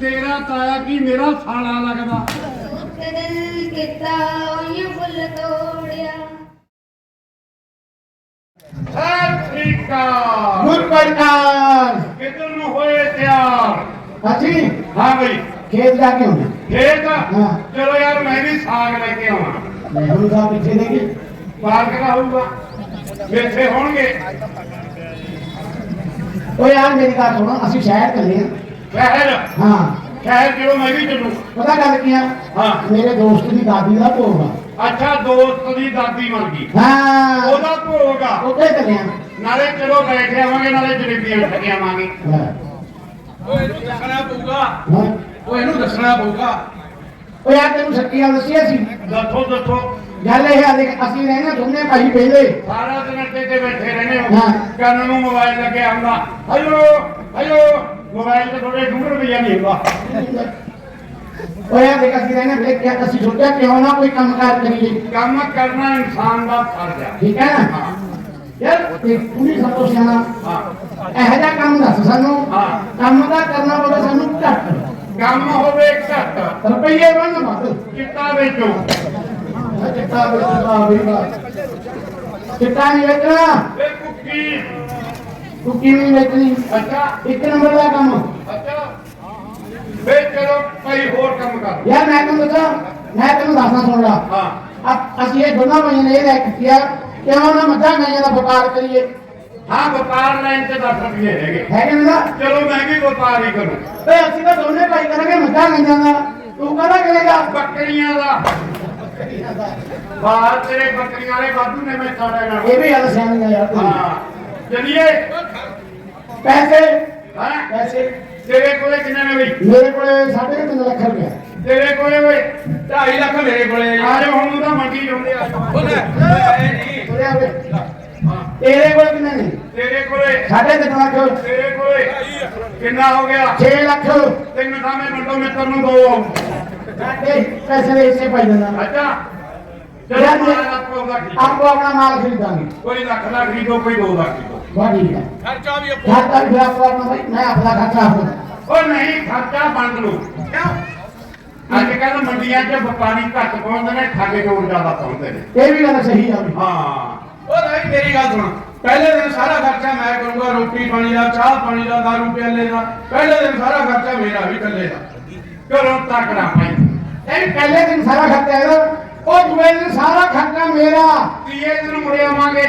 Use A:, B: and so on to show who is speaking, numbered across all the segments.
A: ਤੇਰਾ ਤਾਇਆ ਕੀ ਮੇਰਾ ਸਾਲਾ ਲੱਗਦਾ?
B: ਦਿਲ ਕੀਤਾ ਉਹੀ ਫੁੱਲ ਤੋੜਿਆ
A: ਅਕਾਲ।
C: ਗੁੱਡ ਪ੍ਰਕਾਰ
A: ਕਿੱਧਰ ਨੂੰ ਹੋਏ ਤਿਆਰ?
C: ਹਾਂਜੀ
A: ਹਾਂ ਬਈ।
C: ਖੇਤ ਜਾ ਕੇ ਆਉਣਾ।
A: ਠੀਕ ਆ
C: ਹਾਂ।
A: ਚਲੋ ਯਾਰ ਮੈਂ ਵੀ ਸਾਗ ਲੈ ਕੇ ਆਵਾਂ।
C: ਮੈਨੂੰ ਤਾਂ ਪਿੱਛੇ ਦੇ ਕੇ
A: ਪਾਰਕ ਦਾ ਹੋਊਗਾ। ਮੇਥੇ ਹੋਣਗੇ।
C: ਓ ਯਾਰ ਮੇਰੀ ਗੱਲ ਸੁਣੋ ਅਸੀਂ ਸ਼ਹਿਰ ਚੱਲੇ
A: ਸ਼ਹਿਰ
C: ਆ ਹਾਂ।
A: ਸ਼ਹਿਰ ਚਲੋ ਮੈਂ ਵੀ ਚੱਲੂ।
C: ਪਤਾ ਗੱਲ ਕੀ ਆ?
A: ਹਾਂ।
C: ਮੇਰੇ ਦੋਸਤ ਦੀ ਦਾਦੀ ਦਾ ਭੋਗ ਆ।
A: ਅੱਛਾ ਦੋਸਤ ਦੀ ਦਾਦੀ ਮਰ ਗਈ।
C: ਹਾਂ।
A: ਉਹਦਾ ਭੋਗ ਆ।
C: ਉੱਥੇ ਚੱਲੇ ਆ
A: ਨਾਲੇ ਚਲੋ ਬੈਠ ਆਵਾਂਗੇ ਨਾਲੇ ਜਲੇਬੀਆਂ ਖਾ ਕੇ ਆਵਾਂਗੇ।
C: ਲੈ,
D: ਉਹ ਇਹਨੂੰ ਦੱਸਣਾ ਪਊਗਾ।
C: ਹਾਂ।
D: ਉਹ ਇਹਨੂੰ ਦੱਸਣਾ ਪਊਗਾ।
C: ਓ ਯਾਰ ਤੈਨੂੰ ਸੱਚੀ ਗੱਲ ਦੱਸੀ ਅਸੀਂ?
A: ਦੱਸੋ ਦੱਸੋ।
C: ਗੱਲ ਇਹ ਆ ਦੇਖ ਅਸੀਂ ਰਹਿਣਾ ਦੋਨੇ ਭਾਈ ਪਹਿਲੇ।
A: ਸਾਰਾ ਦਿਨ ਅੱਡੇ ਤੇ ਬੈਠੇ ਰਹਿੰਦੇ ਹੋ।
C: ਹਾਂ।
A: ਕੰਨ ਨੂੰ ਮੋਬਾਈਲ ਲੱਗਿਆ ਹੁੰਦਾ। ਹੈਲੋ ਹੈਲੋ ਮੋਬਾਈਲ ਤੇ ਥੋੜੇ ਡੂੰਘ ਰੁਪਈਆ ਨਹੀਂ ਹੁੰਦਾ
C: ਓ ਯਾਰ ਦੇਖ ਅਸੀਂ ਰਹਿਣਾ ਫਿਰ ਕਿਆ ਅਸੀਂ ਸੋਚਿਆ ਕਿਉਂ ਨਾ ਕੋਈ ਕੰਮ ਕਾਰ ਕਰੀਏ
A: ਕੰਮ ਕਰਨਾ ਇਨਸਾਨ ਦਾ ਫਰਜ਼ ਹੈ
C: ਠੀਕ ਹੈ ਨਾ
A: ਹਾਂ
C: ਯਾਰ ਤੇ ਤੂੰ ਵੀ ਸਭ ਤੋਂ ਸਿਆਣਾ
A: ਹਾਂ
C: ਇਹੋ ਜਿਹਾ ਕੰਮ ਦੱਸ ਸਾਨੂੰ
A: ਹਾਂ।
C: ਕੰਮ ਦਾ ਕਰਨਾ ਪਵੇ ਸਾਨੂੰ ਘੱਟ
A: ਕੰਮ ਹੋਵੇ ਘੱਟ
C: ਰੁਪਈਏ ਬਣ ਵੱਧ
A: ਚਿੱਟਾ ਵੇਚੋ
C: ਚਿੱਟਾ ਵੇਚਣਾ
A: ਕੁੱਕੀ
C: ਨਹੀਂ ਵੇਚਣੀ
A: ਅੱਛਾ
C: ਇੱਕ ਨੰਬਰ ਦਾ ਕੰਮ।
A: ਅੱਛਾ। ਵੇ ਚਲੋ ਭਾਈ ਹੋਰ ਕੰਮ ਕਰ।
C: ਯਾਰ ਮੈਂ ਤੈਨੂੰ ਦੱਸਾਂ ਮੈਂ ਤੈਨੂੰ ਦੱਸਣਾ ਸੁਣ ਲਾ।
A: ਹਾਂ।
C: ਅਸੀਂ ਇਹ ਦੋਨਾਂ ਭਾਈਆਂ ਨੇ ਇਹ ਰਹਿ ਕੀਤਾ ਕਿਉਂ ਨਾ ਮੱਝਾਂ ਗਾਈਆਂ ਦਾ ਵਪਾਰ ਕਰੀਏ।
A: ਹਾਂ ਵਪਾਰ ਲਾਈਨ ਤੇ 10 ਰੁਪਏ ਹੈਗੇ।
C: ਹੈਗੇ ਨੇ?
A: ਚਲੋ ਮੈਂ ਵੀ ਵਪਾਰ ਹੀ ਕਰੂੰ।
C: ਓਏ ਅਸੀਂ ਤਾਂ ਦੋਨੇ ਭਾਈ ਕਰਾਂਗੇ ਮੱਝਾਂ ਗਾਈਆਂ ਦਾ। ਤੂੰ ਕਹਦਾ ਕਰੇਗਾ
A: ਬੱਕਰੀਆਂ ਦਾ। ਬਾਹਰ ਤੇਰੇ ਬੱਕਰੀਆਂ ਵਾਲੇ ਵਾਧੂ ਨੇ ਮੈਂ ਨਾਲ
C: ਇਹ ਵੀ ਗੱਲ ਸਿਆਣੀ ਆ ਯਾਰ। ਤੂੰ
A: ਹਾਂ। ਚਲਿਏ
C: ਪੈਸੇ?
A: ਹਾਂ।
C: ਪੈਸੇ।
A: ਤੇਰੇ ਕੋਲੇ ਕਿੰਨੇ ਨੇ ਬਈ?
C: ਮੇਰੇ ਕੋਲੇ 3.5 ਲੱਖ ਰੁਪਏ।
A: ਤੇਰੇ ਕੋਲੇ ਓਏ।
D: 2.5 ਲੱਖ ਮੇਰੇ ਕੋਲੇ ਆ
A: ਜਾ। ਹੁਣ ਨੂੰ ਤਾਂ ਮੰਡੀ ਜਾਂਦੇ ਆ।
C: ਤੇਰੇ ਕੋਲ ਕਿੰਨੇ ਨੇ?
A: ਤੇਰੇ ਕੋਲੇ।
C: ਸਾਢੇ ਤਿੰਨ ਲੱਖ।
A: ਤੇਰੇ ਕੋਲੇ। ਕਿੰਨਾ ਹੋ ਗਿਆ?
C: 6 ਲੱਖ।
A: ਤਿੰਨ ਥਾਵੇਂ ਵੰਡੋ ਮਿੱਤਰ ਨੂੰ ਦੋ
C: ਸਾਡੇ ਪੈਸੇ ਦੇ ਹਿੱਸੇ ਪਾਈ ਜਾਂਦਾ।
A: ਅੱਛਾ। ਚਲੋ
C: ਯਾਰ
A: ਮਾਲ ਆਪੋ ਦਾ ਖਰੀਦੋ।
C: ਆਪੋ ਆਪਣਾ ਮਾਲ ਖਰੀਦਾਂਗੇ।
A: ਕੋਈ ਲੱਖ ਦਾ ਖਰੀਦੋ ਕੋਈ ਦੋ ਦਾ ਖਰੀਦੋ।
C: ਠੀਕ
D: ਖਰਚਾ ਵੀ ਆਪੋ
C: ਘਰ ਤੱਕ ਫਿਰ ਆਪੋ ਆਪਣਾ ਭਾਈ ਮੈਂ ਆਪਣਾ ਖਰਚਾ ਆਪਣਾ
A: ਉਹ ਨਹੀਂ ਖਰਚਾ ਵੰਡ ਲਓ। ਕਿਉਂ? ਅੱਜ ਕੱਲ ਮੰਡੀਆਂ 'ਚ ਵਪਾਰੀ ਘੱਟ ਪਹੁੰਚਦੇ ਨੇ ਠਾਗੇ ਜੋੜ ਜ਼ਿਆਦਾ ਪਹੁੰਚਦੇ ਨੇ।
C: ਇਹ ਵੀ ਗੱਲ ਸਹੀ ਆ ਵੀ।
A: ਹਾਂ।
D: ਉਹ ਨਹੀਂ ਮੇਰੀ ਗੱਲ ਸੁਣ। ਪਹਿਲੇ ਦਿਨ ਸਾਰਾ ਖਰਚਾ ਮੈਂ ਕਰੂੰਗਾ ਰੋਟੀ ਪਾਣੀ ਦਾ ਚਾਹ ਪਾਣੀ ਦਾ ਦਾਰੂ ਪਿਆਲੇ ਦਾ। ਪਹਿਲੇ ਦਿਨ ਸਾਰਾ ਖਰਚਾ ਮੇਰਾ ਵੀ ਇਕੱਲੇ ਦਾ।
A: ਘਰੋਂ ਤੱਕਣਾ ਭਾਈ
C: ਇਹ ਪਹਿਲੇ ਦਿਨ ਸਾਰਾ ਖਰਚਾ ਇਹਦਾ ਉਹ ਦੂਏ ਦਿਨ ਸਾਰਾ ਖਰਚਾ ਮੇਰਾ।
A: ਤੀਏ ਦਿਨ ਮੁੜ ਆਵਾਂਗੇ।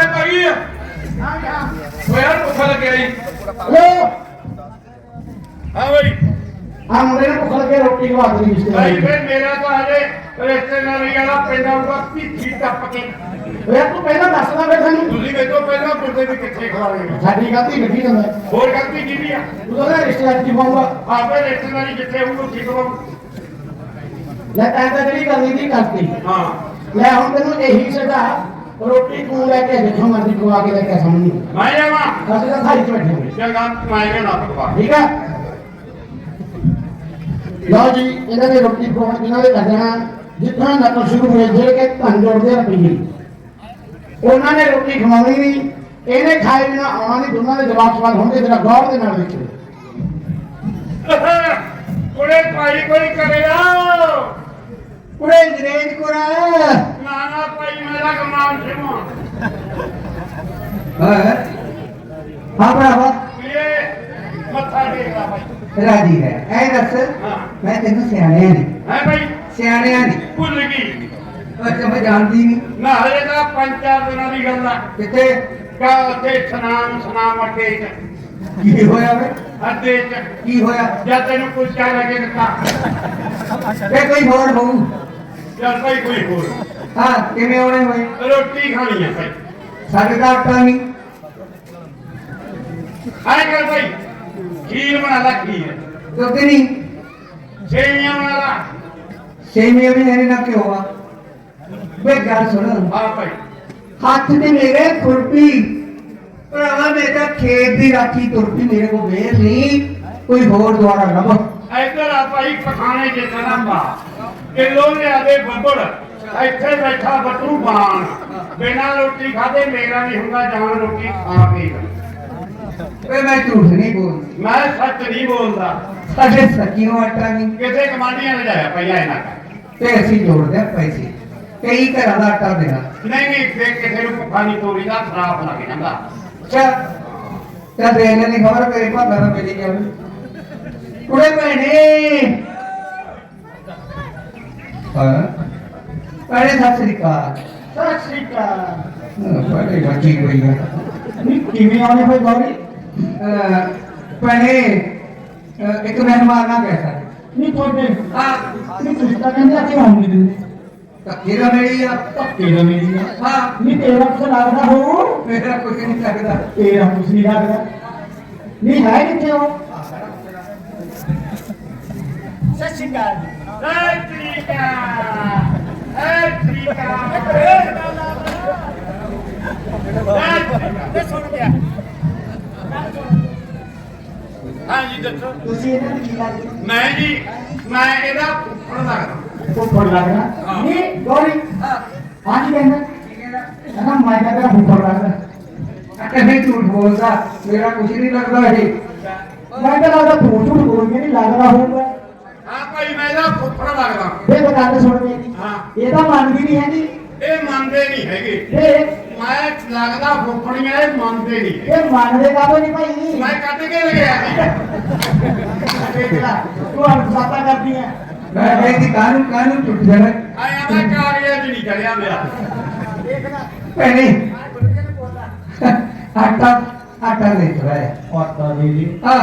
D: ਬੜੇ ਭਾਈ ਉਹ ਯਾਰ ਭੁੱਖ ਲੱਗਿਆ ਜੀ
A: ਹਾਂ ਬਈ।
C: ਆ ਮੁੰਡੇ ਨੂੰ ਭੁੱਖ ਲੱਗੇ ਰੋਟੀ ਖਵਾ ਦੇ
A: ਭਾਈ
C: ਰਿਸ਼ਤੇਦਾਰੀ
A: ਫਿਰ ਮੇਰਾ ਤਾਂ ਹਜੇ ਰਿਸ਼ਤੇਦਾਰੀ ਵਾਲਾ ਪਿੰਡ ਆਊਗਾ ਭੀਖੀ ਟੱਪ ਕੇ।
C: ਵੇ ਤੂੰ ਪਹਿਲਾਂ ਦੱਸਦਾ ਵੇ ਸਾਨੂੰ।
A: ਤੁਸੀਂ ਵੇਖੋ ਪਹਿਲਾਂ ਪੁੱਛਦੇ ਵੀ ਕਿੱਥੇ ਖਵਾਉਣੇ
C: ਸਾਡੀ ਗਲਤੀ ਗੱਡੀ ਜਾਂਦਾ
A: ਹੋਰ ਗਲਤੀ ਕਿਹਦੀ ਆ?
C: ਤੂੰ ਤਾਂ ਉਹਦਾ ਰਿਸ਼ਤੇਦਾਰ ਚ ਪਾਉਂਗਾ
A: ਆਪੇ ਰਿਸ਼ਤੇਦਾਰੀ ਜਿੱਥੇ ਹੋਊ ਉੱਥੇ ਖਵਾਉ
C: ਲੈ ਤੈਂ ਤਾਂ ਜਿਹੜੀ ਕਰਨੀ ਦੀ ਕਰਤੀ
A: ਹਾਂ।
C: ਲੈ ਹੁਣ ਤੈਨੂੰ ਇਹੀ ਸਜ਼ਾ ਰੋਟੀ ਤੂੰ ਲੈ ਕੇ ਜਿੱਥੋਂ ਮਰਜ਼ੀ ਖਵਾ ਕੇ ਲੈ ਕੇ ਸਾਹਮਣੇ
A: ਮੈਂ ਜਾਵਾਂ।
C: ਅਸੀਂ ਤਾਂ ਥਾਈ ਚ ਬੈਠੇ ਹੋਏ।
A: ਚੰਗਾ ਮੈਂ ਨਾ ਪਕਵਾ।
C: ਠੀਕ ਹੈ ਲਓ ਜੀ ਇਹਨਾਂ ਦੇ ਰੋਟੀ ਖਵਾਉਣ ਇਹਨਾਂ ਦੇ ਕੱਢਣਾ ਜਿੱਥੋਂ ਨਕਲ ਸ਼ੁਰੂ ਹੋਏ ਜਿਹੜੇ ਕਿ ਧਨ ਜੋੜਦੇ ਰੁਪਈਏ ਉਹਨਾਂ ਨੇ ਰੋਟੀ ਖਵਾਉਣੀ ਨਹੀਂ। ਇਹਨੇ ਖਾਏ ਬਿਨਾ ਆਉਣਾ ਨਹੀਂ ਦੋਨਾਂ ਦੇ ਜਵਾਬ ਸਵਾਲ ਹੋਣਗੇ ਜਰਾ ਗੌਰ ਦੇ ਨਾਲ ਦੇਖੋ
A: ਕੁੜੇ ਭਾਈ ਕੋਈ ਕਰੇਗਾ ਨਾ ਨਾ ਭਾਈ ਮੇਰਾ ਗੁਰਨਾਮ ਸਿੰਘ
E: ਹਾਂ। ਹਾਂ ਭਰਾਵਾ
A: ਇਹ ਮੱਥਾ ਟੇਕਦਾ ਭਾਈ।
E: ਰਾਜੀ ਹੈ। ਐ ਦੱਸ ਮੈਂ ਤੈਨੂੰ ਸਿਆਣਿਆਂ ਨਹੀਂ
A: ਹੈ ਭਾਈ।
E: ਸਿਆਣਿਆਂ ਨਹੀਂ
A: ਭੁੱਲ ਗਈ।
E: ਅੱਛਾ ਮੈਂ ਜਾਣਦੀ ਨਹੀਂ
A: ਨਾ ਹਲੇ ਤਾਂ ਪੰਜ ਚਾਰ ਦਿਨਾਂ ਦੀ ਗੱਲ ਆ।
E: ਕਿਤੇ
A: ਕਾ ਉੱਥੇ ਸਨਾਮ ਸਨਾਮ ਅੱਡੇ ਚ।
E: ਕੀ ਹੋਇਆ ਵੇ?
A: ਅੱਡੇ ਚ।
E: ਕੀ ਹੋਇਆ?
A: ਜਦ ਤੈਨੂੰ ਕੁਝ ਕਹਿ ਲਗੇ ਦਿੱਤਾ।
E: ਇਹ ਕੋਈ ਹੋਰ ਹੋਊ।
A: ਜਦ ਭਾਈ ਕੋਈ ਹੋਰ।
E: ਹਾਂ ਕਿਵੇਂ ਆਉਣੇ ਹੋਏ?
A: ਰੋਟੀ ਖਾਣੀ ਹੈ ਭਾਈ।
E: ਸਾਡੇ ਦਾ ਆਟਾ ਨਹੀਂ।
A: ਆਏ ਕਰ ਭਾਈ ਖੀਰ ਬਣਾ ਲਾ ਖੀਰ।
E: ਦੁੱਧ ਨਹੀਂ।
A: ਸੇਵੀਆਂ ਬਣਾ ਲਾ।
E: ਸੇਮੀਆਂ ਵੀ ਨਹੀਂ ਨਾ ਕਿਉਂ ਆ? ਵੇ ਗੱਲ ਸੁਣ।
A: ਹਾਂ ਭਾਈ।
E: ਹੱਥ ਤੇ ਮੇਰੇ ਖੁਰਪੀ। ਭਰਾਵਾ ਮੇਰੇ ਖੇਤ ਦੀ ਰਾਖੀ ਤੁਰਪੀ ਮੇਰੇ ਕੋ ਵੇਰ ਨਹੀਂ। ਕੋਈ ਹੋਰ ਦੁਆਰਾ ਲੱਭ
A: ਇੱਧਰ ਆ ਭਾਈ ਪਖਾਣੇ ਜੇ ਕਰਾਂਗਾ ਕਿਲੋ ਲਿਆਦੇ ਬੱਬੜ ਇੱਥੇ ਬੈਠਾ ਬੱਟੂ ਬਾਣ। ਬਿਨਾਂ ਰੋਟੀ ਖਾਦੇ ਮੇਰਾ ਨਹੀਂ ਹੁੰਦਾ ਜਾਨ ਰੋਟੀ ਖਾ ਕੇ।
E: ਵੇ ਮੈਂ ਝੂਠ ਨਹੀਂ ਬੋਲਦੀ।
A: ਮੈਂ ਸੱਚ ਨਹੀਂ ਬੋਲਦਾ।
E: ਸਾਡੇ ਸੱਚੀਓ ਆਟਾ ਨਹੀਂ।
A: ਕਿਸੇ ਕਮਾਂਡੀਆਂ ਨੇ ਜਾਇਆ ਪਹਿਲਾਂ ਇਹਨਾਂ
E: ਤੇ ਅਸੀਂ ਜੋੜਦੇ ਪੈਸੇ। ਕਈ ਘਰਾਂ ਦਾ ਆਟਾ ਦੇਣਾ।
A: ਨਹੀਂ ਨਹੀਂ ਫੇਰ ਕਿਸੇ ਨੂੰ ਭੁੱਖਾ ਨਹੀਂ ਤੋਰੀ ਦਾ ਖਰਾਬ ਲੱਗ ਜਾਂਦਾ।
E: ਚੱਲ ਚੱਲ ਦੇ ਇਹਨਾਂ ਦੀ ਖਬਰ ਮੇਰੇ ਭਾਗਾ ਦਾ ਮਿਲੀ ਜਾਵੇ ਕੁੜੇ ਭੈਣੇ ਹਾਂ? ਭੈਣੇ ਸਤਿ ਸ੍ਰੀ ਅਕਾਲ।
C: ਸਤਿ ਸ਼੍ਰੀ ਅਕਾਲ।
E: ਭੈਣੇ ਬੱਚੀ ਹੋਈ ਆ
C: ਨਹੀਂ। ਕਿਵੇਂ ਆਉਣੇ ਹੋਏ ਗੌਰੀ?
E: ਅਹ, ਭੈਣੇ ਅਹ, ਇੱਕ ਮਹਿਮਾਨ ਨਾ ਕਹਿ
C: ਨਹੀਂ ਤੁਹਾਡੇ
E: ਹਾਂ
C: ਨਹੀਂ ਤੁਸੀਂ ਤਾਂ ਕਹਿੰਦੇ ਆ ਕਿ ਆਉਂਗੇ ਦਿੰਦੇ।
E: ਧੱਕੇ ਦਾ ਮੇਰੀ ਆ।
C: ਧੱਕੇ ਦਾ ਮੇਰੀ ਆ।
E: ਹਾਂ।
C: ਨਹੀਂ ਤੇਰਾ ਕੁਛ ਲੱਗਦਾ ਹੋ?
E: ਮੇਰਾ ਕੁਝ ਨਹੀਂ ਲੱਗਦਾ।
C: ਤੇਰਾ ਕੁਛ ਨਹੀਂ ਲੱਗਦਾ। ਨਹੀਂ ਹੈ ਕਿੱਥੇ ਹੋ ਸਤਿ ਸ਼੍ਰੀ ਅਕਾਲ
A: ਹਾਂ ਜੀ ਦੱਸੋ।
C: ਤੁਸੀਂ ਇਹਨਾਂ ਦੀ ਕੀ ਲੱਗਦੇ
A: ਮੈਂ ਜੀ ਮੈਂ ਇਹਦਾ ਫੁੱਫੜ ਲੱਗਦਾ।
C: ਫੁੱਫੜ ਲੱਗਦਾ?
A: ਹਾਂ।
C: ਨਹੀਂ ਗੌਰੀ। ਹਾਂ ਕੀ ਕਹਿੰਦਾ। ਕਹਿੰਦਾ ਮੈਂ ਤੇਰਾ ਫੁੱਫੜ ਲੱਗਦਾ।
E: ਕਦੇ ਝੂਠ ਬੋਲਦਾ। ਮੇਰਾ ਕੁਝ ਨਹੀਂ ਲੱਗਦਾ ਇਹ।
C: ਮੈਂ ਲੱਗਦਾ ਝੂਠ ਝੂਠ ਬੋਲ ਕੇ ਨਹੀਂ ਲੱਗਦਾ ਹੋਊਗਾ।
A: ਫੁੱਫੜ ਲੱਗਦਾ।
C: ਇਹ ਤਾਂ ਗੱਲ ਸੁਣ ਮੇਰੀ।
A: ਹਾਂ।
C: ਇਹ ਤਾਂ ਮੰਨਦੀ ਨਹੀਂ ਹੈਗੀ।
A: ਇਹ ਮੰਨਦੇ ਨਹੀਂ ਹੈਗੇ।
C: ਇਹ
A: ਮੈਂ ਲੱਗਦਾ ਫੁੱਫੜੀਆਂ ਇਹ ਮੰਨਦੇ ਨਹੀਂ।
C: ਇਹ ਮੰਨਦੇ ਕਾਹਤੋਂ ਨਹੀਂ ਭਾਈ?
A: ਮੈਂ ਕੱਢ ਕੇ ਲਗਿਆ ਸੀ
C: ਦੇਖ ਲੈ ਤੂੰ ਅਨੁਸਾਤਾ ਕਰਦੀ ਹੈ
E: ਮੈਂ ਕਹਿੰਦੀ ਕਾਹਨੂੰ ਕਾਹਨੂੰ ਝੂਠ ਜਾਣਾ
A: ਆਇਆ ਮੈਂ ਕਾਗਜ਼ਾਂ 'ਚ ਨਹੀਂ ਚੜਿਆ ਮੇਰਾ।
E: ਭੈਣੇ ਆਟਾ ਆਟਾ ਲੈ ਚਲਾਇਆ
C: ਆਟਾ ਦੇ ਦੇ।
E: ਹਾਂ।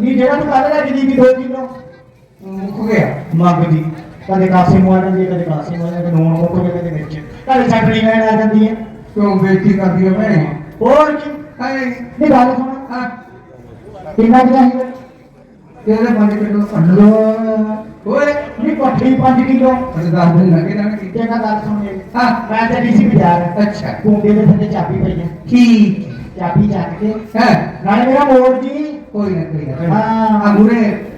C: ਨਹੀਂ ਜਿਹੜਾ ਤੂੰ ਕੱਲ ਲੈ ਕੇ ਦੀ 2 ਕਿਲੋ।
E: ਮੁੱਕ ਗਿਆ
C: ਮੰਗਦੀ ਕਦੇ ਕਾਸੇ ਮੋਆ ਜਾਂਦੀ ਹੈ, ਕਦੇ ਕਾਸੇ ਮੋਆ ਜਾਂਦੀ ਹੈ, ਕਦੇ ਨੂਣ ਮੁੱਕ ਗਿਆ ਕਦੇ ਮਿਰਚ ਕਦੇ ਚਟਣੀ ਲੈਣ ਆ ਜਾਂਦੀ ਹੈ
E: ਕਿਉਂ ਬੇਇੱਜ਼ਤੀ ਕਰਦੀ ਹੈ ਭੈਣੇ
C: ਹੋਰ ਕੀ
E: ਹਾਏ
C: ਨਹੀਂ ਗੱਲ ਸੁਣ
E: ਹਾਂ
C: ਕਿੰਨਾ ਕੁ ਚਾਹੀਦਾ
E: ਤੇਰੇ ਪੰਜ ਕਿਲੋ
C: ਅੱਲੋ
E: ਓਏ
C: ਨਹੀਂ ਪੱਠੀ 5 ਕਿਲੋ
E: ਅਰੇ ਦਸ ਦਿਨ ਲੱਗੇ ਜਾਣ ਕੀ
C: ਕਿਹੜਾ ਗੱਲ ਸੁਣ ਮੇਰੀ
E: ਹਾਂ
C: ਮੈਂ ਤਾਂ ਡੀਸੀ ਬਾਜ਼ਾਰ
E: ਅੱਛਾ
C: ਕੁੰਡੇ ਦੇ ਥੱਲੇ ਚਾਬੀ ਪਈ ਹੈ
E: ਠੀਕ
C: ਚਾਬੀ ਚੱਕ ਕੇ
E: ਹੈ
C: ਨਾਲੇ ਮੇਰਾ ਮੋੜ ਜੀ
E: ਕੋਈ ਨਾ ਕੋਈ ਨਾ
C: ਹਾਂ।
E: ਆ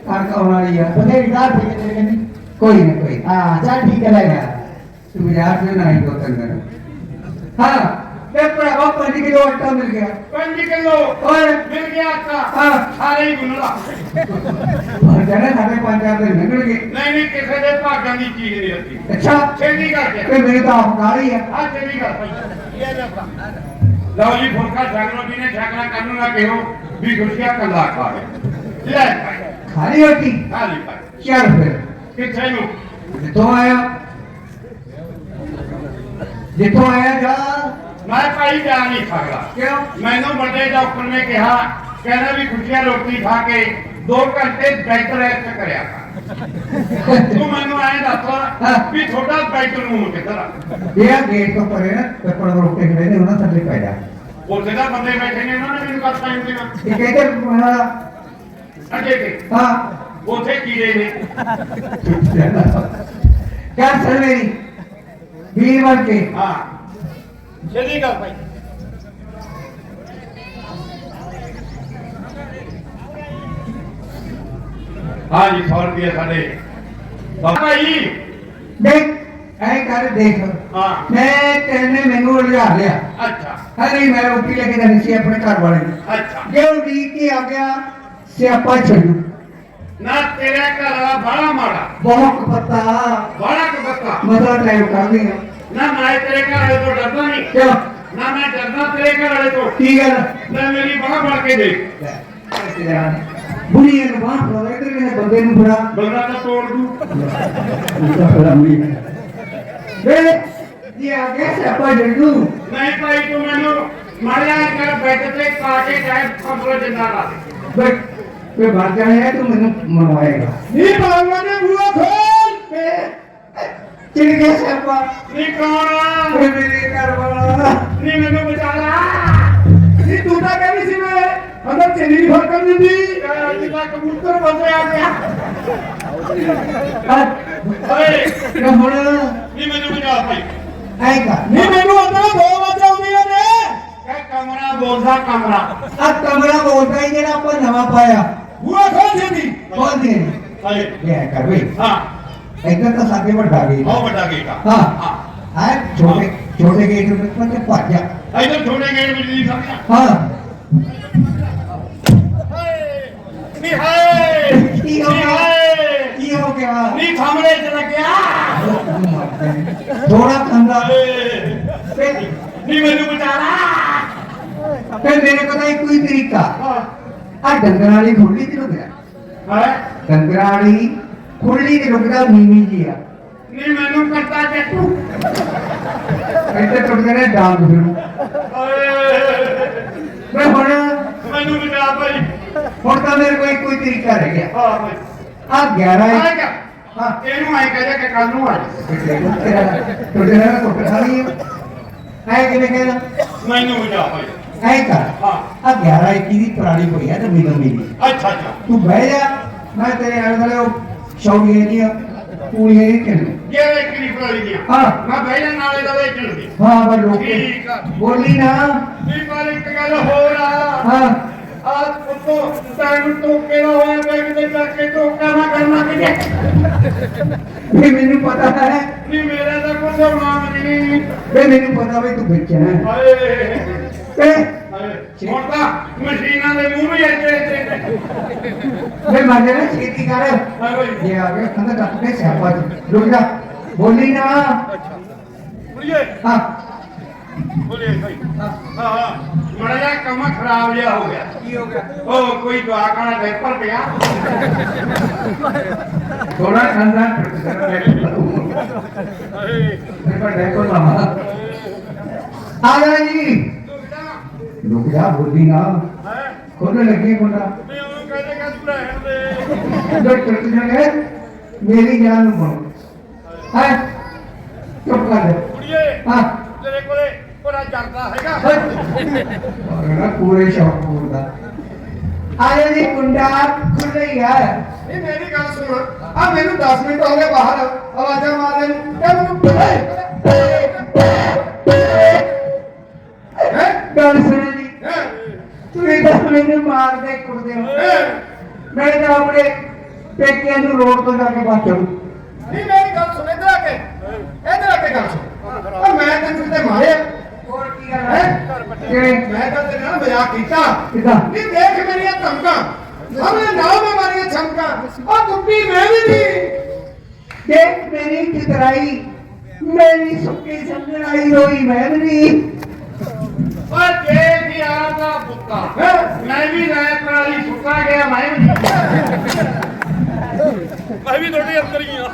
E: ਮੂਰੇ ਕਣਕ ਆਉਣ ਵਾਲੀ ਆ
C: ਬਥੇਰੀ ਦਾ ਰੁਪਏ ਤੇਰੇ ਕਹਿੰਦੀ
E: ਕੋਈ ਨਾ ਕੋਈ ਨਾ।
C: ਹਾਂ ਚੱਲ ਠੀਕ ਹੈ ਲੈ ਜਾ
E: ਤੂੰ ਬਾਜ਼ਾਰ ਚ ਨਹੀਂ ਦੋ ਤਿੰਨ ਦਿਨ ਹਾਂ ਤੇ ਭਰਾਵਾ 5 ਕਿਲੋ ਆਟਾ ਮਿਲ ਗਿਆ
A: 5 ਕਿਲੋ
E: ਓਏ
A: ਮਿਲ ਗਿਆ ਆਟਾ
E: ਹਾਂ
A: ਸਾਰੇ ਹੀ ਗੁੰਨਲਾ
E: ਭਰ ਜਾਣਾ ਸਾਡੇ ਪੰਜ ਚਾਰ ਦਿਨ ਨਿਕਲ ਗਏ
A: ਨਹੀਂ ਨਹੀਂ ਕਿਸੇ ਦੇ ਭਾਗਾਂ ਦੀ ਚੀਜ਼ ਨਹੀਂ ਹੁੰਦੀ
E: ਅੱਛਾ
A: ਛੇਤੀ ਕਰਕੇ
E: ਤੇ ਮੇਰੀ ਤਾਂ ਆਪ ਕਾਲੀ ਆ
A: ਆ ਛੇਤੀ ਕਰ ਭਾਈ ਇਹ ਲੈ ਲਓ ਜੀ ਫੁਲਕਾ ਛਕਣਾ ਜੀ ਨੇ ਛਕਣਾ ਕਰਨ ਖਾ ਲਈ ਭਾਈ।
E: ਚੱਲ ਫਿਰ।
A: ਕਿੱਥੇ ਨੂੰ?
E: ਜਿੱਥੋਂ ਆਇਆ। ਜਿੱਥੋਂ ਆਇਆ ਜਾ।
A: ਮੈਂ ਭਾਈ ਜਾ ਨਹੀਂ ਸਕਦਾ।
E: ਕਿਉਂ?
A: ਮੈਨੂੰ ਵੱਡੇ ਡਾਕਟਰ ਨੇ ਕਿਹਾ ਕਹਿੰਦਾ ਵੀ ਖੁਸ਼ੀਆਂ ਰੋਟੀ ਖਾ ਕੇ 2 ਘੰਟੇ ਬੈੱਡ ਰੈਸਟ ਕਰਿਆ ਕਰ। ਤੂੰ ਮੈਨੂੰ ਐਂ ਦੱਸ ਵੀ ਤੁਹਾਡਾ ਬੈਡਰੂਮ ਕਿੱਧਰ ਆ?
E: ਇਹ ਆ ਗੇਟ ਤੋਂ ਪਰੇ ਨਾ ਪੇਪਰ ਦੇ ਰੋਕੇ ਖੜੇ ਨੇ ਉਹਨਾਂ ਥੱਲੇ ਪੈ ਜਾ।
A: ਉੱਥੇ ਦਾ ਬੰਦੇ ਬੈਠੇ ਨੇ ਉਹਨਾਂ ਨੇ ਮੈਨੂੰ ਕੱਟ ਟਾਈਮ ਦੇਣਾ
E: ਇਹ ਕਹਿੰਦੇ
A: ਅੱਗੇ ਤੇ।
E: ਹਾਂ।
A: ਉੱਥੇ ਕੀੜੇ ਨੇ।
E: ਕਿਆ ਸਰ ਮੇਰੀ ਵੀਰ ਬਣ ਕੇ।
A: ਹਾਂ। ਜਲਦੀ ਕਰ ਭਾਈ। ਹਾਂ ਜੀ 100 ਰੁਪਏ ਸਾਡੇ। ਭਾਈ।
E: ਦੇਖ ਐ ਕਰ ਦੇਖ।
A: ਹਾਂ।
E: ਮੈਂ ਤੈਨੇ ਮੈਨੂੰ ਲਿਆ ਲਿਆ।
A: ਅੱਛਾ।
E: ਹਰੀ ਮੈਂ ਰੋਟੀ ਲੈ ਕੇ ਜਾਣੀ ਸੀ ਆਪਣੇ ਘਰ ਵਾਲੇ ਨੂੰ।
A: ਅੱਛਾ।
E: ਜੇ ਉਹ ਡੀ ਕੇ ਆ ਗਿਆ ਸਿਆਪਾ ਛੱਡੂ
A: ਨਾ ਤੇਰੇ ਘਰ ਵਾਲਾ ਬੜਾ ਮਾੜਾ।
E: ਬਹੁਤ ਪਤਾ।
A: ਬੜਾ ਕਬੱਤਾ
E: ਮਜ਼ਾ ਟਾਈਮ ਕਰ ਲਿਆ
A: ਨਾ ਮੈਂ ਤੇਰੇ ਘਰ ਵਾਲੇ ਤੋਂ ਡਰਦਾ ਨਹੀਂ।
E: ਕਿਉਂ?
A: ਨਾ ਮੈਂ ਡਰਦਾ ਤੇਰੇ ਘਰ ਵਾਲੇ ਤੋਂ।
E: ਕੀ ਗੱਲ?
A: ਲੈ ਮੇਰੀ ਬਾਹ ਫੜ ਕੇ ਦੇਖ।
E: ਬੁਰੀ ਨੂੰ ਬਾਹ ਫੜਾ ਇਧਰ ਮੇਰੇ ਬੰਦੇ ਨੂੰ ਫੜਾ।
A: ਬੰਦਾ ਤਾਂ ਤੋੜ ਦੂ।
E: ਵੇ ਇਹ ਆ ਗਿਆ ਸਿਆਪਾ ਛੱਡੂ
A: ਨਹੀਂ ਭਾਈ ਤੂੰ ਮੈਨੂੰ ਮਾਰਿਆ ਕਰ ਬੈੱਡ ਤੇ ਪਾ ਕੇ ਜਾਏ ਫਸਲ ਜਿੰਦਾ ਲਾ ਦੇ
E: ਵੇ ਵੇ ਬਾਹਰ ਜਾਣਾ ਤੂੰ ਮੈਨੂੰ ਮਨਵਾਏਗਾ
C: ਨਹੀਂ ਬਾਬਾ ਨੇ ਬੂਆ ਖੋਲ
E: ਵੇ ਚਿੜ ਗਿਆ ਸਿਆਪਾ।
A: ਨੀ ਕੌਣ?
E: ਵੇ ਮੇਰੇ ਘਰ ਵਾਲਾ।
A: ਨੀ ਮੈਨੂੰ ਬਚਾ ਲਾ
C: ਨਹੀਂ ਤੂੰ ਤਾਂ ਕਹਿੰਦੀ ਸੀ ਮੈਂ ਅੰਦਰ ਚੇਨੀ ਨਹੀਂ ਫੜ ਕਰ ਦਿੰਦੀ
A: ਅੱਜ
C: ਦਾ ਕਬੂਤਰ ਬੰਦਿਆ ਗਿਆ
A: ਓਏ।
E: ਤੇ ਹੁਣ
A: ਨਹੀਂ ਮੈਨੂੰ ਬਚਾ ਭਾਈ
E: ਕਰ।
C: ਨਹੀਂ ਮੈਨੂੰ ਅੰਦਰੋਂ ਦੋ ਵਜੇ ਆਉਂਦੀਆਂ ਨੇ
A: ਕਮਰਾ ਬੋਲਦਾ ਕਮਰਾ।
E: ਆ ਕਮਰਾ ਬੋਲਦਾ ਹੀ ਜਿਹੜਾ ਆਪਾਂ ਨਵਾਂ ਪਾਇਆ। ਲੈ ਕਰ ਵੇ।
A: ਹਾਂ।
E: ਇੱਧਰ ਤਾਂ ਸਾਡੇ ਵੱਡਾ ਗੇਟ
A: ਬਹੁਤ ਵੱਡਾ ਗੇਟ ਆ।
E: ਹਾਂ।
A: ਹਾਂ।
E: ਹੈ ਛੋਟੇ ਛੋਟੇ ਗੇਟ ਨੂੰ ਪਰ ਤੇ ਭੱਜ ਜਾ
A: ਇਧਰ ਛੋਟੇ ਗੇਟ ਵਿੱਚ ਨਹੀਂ ਸਮਝਿਆ
E: ਹਾਂ।
A: ਨੀ ਹਾਏ।
E: ਕੀ ਹੋ
A: ਨੀ
E: ਗਿਆ?
A: ਹਾਏ।
E: ਕੀ ਹੋ ਗਿਆ?
A: ਨੀ ਸਾਹਮਣੇ ਚ ਲੱਗਿਆ।
E: ਥੋੜਾ ਖੰਦਾ।
A: ਹਾਏ।
E: ਤੇ
A: ਨੀ ਮੈਨੂੰ ਬਚਾਣਾ
E: ਫਿਰ ਆ ਡੰਗਰਾਂ ਵਾਲੀ ਖੁੱਲੀ ਤੇ ਜਾ
A: ਹੈ?
E: ਡੰਗਰਾਂ ਵਾਲੀ ਖੁੱਲੀ ਤੇ ਰੁਕਦਾ ਨੀਵੀਂ ਜੀ ਆ।
A: ਨੀ ਮੈਨੂੰ ਕੱਟਾ ਚੱਟੂ
E: ਇੱਥੇ ਟੁੱਟਦੇ ਨੇ ਡਾਂਗ ਫਿਰੂ। ਮੈਂ ਹੁਣ
A: ਮੈਨੂੰ ਬਚਾ ਭਾਈ।
E: ਹੁਣ ਤਾਂ ਮੇਰੇ ਇੱਕੋ ਹੀ ਤਰੀਕਾ ਰਹਿ ਗਿਆ।
A: ਹਾਂ ਭਾਈ।
E: ਆ 11
A: ਆ ਜਾ
E: ਹਾਂ।
A: ਇਹਨੂੰ ਐ ਕਹਿ ਕਿ ਕੱਲ ਨੂੰ ਆ ਜਾ।
E: ਤੇਰਾ ਟੁੱਟਦੇ ਨੇ ਟੁੱਟ ਖਾਣੀ ਹੈ ਕਿਵੇਂ ਕਹਿਣਾ?
A: ਮੈਨੂੰ ਬਚਾ ਭਾਈ।
E: ਐ ਕਰ।
A: ਹਾਂ।
E: ਆ 11 21 ਦੀ ਪੁਰਾਣੀ ਹੋਈ ਹੈ ਲੰਮੀ ਲੰਮੀ ਦੀ।
A: ਅੱਛਾ ਅੱਛਾ।
E: ਤੂੰ ਬਹਿ ਜਾ ਮੈਂ ਤੇਰੇ ਨਾਲ ਨਾਲੇ ਉਹ ਸ਼ੌਕੀਆਂ ਦੀਆਂ ਪੂਰੀਆਂ ਹੀ ਚੱਲ
A: ਜੇ ਇੱਕ ਨਹੀਂ ਫੜਾਈ ਦੀਆਂ
E: ਹਾਂ।
A: ਮੈਂ ਬਹਿ ਜਾ ਨਾਲੇ ਦਾ ਵੇ ਚੱਲਦੀ
E: ਹਾਂ ਬਸ ਲੋਕੇ ਬੋਲੀ ਨਾ।
A: ਵੀ ਪਰ ਇੱਕ ਗੱਲ ਹੋਰ ਆ।
E: ਹਾਂ।
A: ਆ ਉੱਤੋਂ ਤੈਨੂੰ ਟੋਕੇ ਦਾ ਹੋਇਆ ਪਿਆ ਕਿਤੇ ਜਾ ਕੇ ਟੋਕਾ ਨਾ ਕਰਨਾ ਕਿਤੇ।
E: ਵੀ ਮੈਨੂੰ ਪਤਾ ਹੈ।
A: ਨਹੀਂ ਮੇਰਾ ਤਾਂ ਕੁਝ ਨਾਮ ਨਹੀਂ।
E: ਵੀ ਮੈਨੂੰ ਪਤਾ ਵੀ ਤੂੰ ਵਿੱਚ ਹੈ।
A: ਹਾਏ।
E: ਤੇ
A: ਹੁਣ ਤਾਂ ਮਸ਼ੀਨਾਂ ਦੇ ਮੂੰਹ ਵੀ ਐਡੇ ਐਡੇ
E: ਮੈਂ ਮੰਨ ਨਾ ਛੇਤੀ ਕਰ। ਜੇ ਆ ਗਿਆ ਕਹਿੰਦਾ ਡੱਕ ਕੇ ਸਿਆਪਾ ਚ। ਰੁਕ ਜਾ। ਬੋਲੀ ਨਾ।
A: ਬੁੜੀਏ।
E: ਹਾਂ।
A: ਬੋਲੀਏ ਭਾਈ ਹਾਂ ਹਾਂ। ਮੜਾ ਜਾ ਕੰਮ ਖਰਾਬ ਜਿਹਾ ਹੋ ਗਿਆ।
E: ਕੀ ਹੋ ਗਿਆ?
A: ਉਹ ਕੋਈ ਜਵਾਕ ਵਾਲਾ ਡੈਪਰ ਪਿਆ
E: ਥੋੜਾ ਕੋਲ ਡੈਕੋ ਲਾਵਾ। ਆ ਜਾ ਜੀ। ਰੁਕ ਜਾ ਬੋਲੀ ਨਾ।
A: ਹੈ?
E: ਖੋਲਣ ਲੱਗੇ ਮੁੰਡਾ।
A: ਵੀ ਉਹਨੂੰ ਕਹਿੰਦੇ ਕਿ ਤੂੰ ਰਹਿਣ ਦੇ।
E: ਜੋ ਟੁੱਟ ਜਾਣੇ ਮੇਰੀ ਜਾਨ ਨੂੰ ਬਣ ਹੈ? ਚੁੱਪ ਕਰ
A: ਕੁੜੀਏ
E: ਹਾਂ।
A: ਤੇਰੇ ਕੋਲੇ ਕੋਰਾ ਜਰਦਾ ਹੈਗਾ।
E: ਮੇਰਾ ਪੂਰੇ ਸ਼ੌਕ ਪੂਰਦਾ ਆਇਆ ਜੀ ਕੁੰਡਾ ਖੁੱਲ ਰਹੀ ਹੈ।
C: ਇਹ ਮੇਰੀ ਗੱਲ ਸੁਣ। ਆ ਮੈਨੂੰ 10 ਮਿੰਟ ਹੋ ਗਏ ਬਾਹਰ। ਆਵਾਜ਼ਾਂ ਮਾਰਦੇ ਨੂੰ। ਤੇ ਮੈਨੂੰ ਹੈ
E: ਮੈਨੂੰ ਮਾਰਦੇ ਕੁੱਟਦੇ ਹੋ। ਮੈਂ ਤਾਂ ਆਪਣੇ ਪੇਕਿਆਂ ਨੂੰ ਰੋਡ ਤੋਂ ਜਾ ਕੇ ਬਾਚੂ
C: ਨਹੀਂ ਮੇਰੀ ਗੱਲ ਸੁਣ ਇਧਰ ਆ ਕੇ। ਇਧਰ ਆ ਕੇ ਗੱਲ ਸੁਣ। ਆ ਮੈਂ ਤੈਨੂੰ ਕਿਤੇ ਮਾਰਿਆ।
E: ਹੋਰ ਕੀ ਗੱਲ
C: ਹੈ। ਮੈਂ ਤਾਂ ਤੇਰੇ ਨਾਲ ਮਜ਼ਾਕ ਕੀਤਾ।
E: ਕਿਦਾਂ?
C: ਨਹੀਂ ਦੇਖ ਮੇਰੀਆਂ ਧਮਕਾਂ। ਸਾਹਮਣੇ ਨਾ ਮੈਂ ਮਾਰੀਆਂ ਚਮਕਾਂ ਆ ਕੁੱਪੀ ਮੈਂ ਵੀ ਨਹੀਂ।
E: ਦੇਖ ਮੇਰੀ ਚਿਤਰਾਈ ਮੇਰੀ ਸੁੱਕੀ ਆਈ ਹੋਈ ਮੈਂ ਵੀ
A: ਓਏ ਜੇ ਵੀ ਆਗਾ ਪੁੱਤਾ ਮੈਂ ਵੀ ਰਾਇ ਪ੍ਰਾਲੀ ਸੁੱਕਾ ਗਿਆ, ਮੈਂ ਵੀ ਮੈਂ ਵੀ ਤੁਹਾਡੇ ਅੰਦਰ ਹੀ ਆ।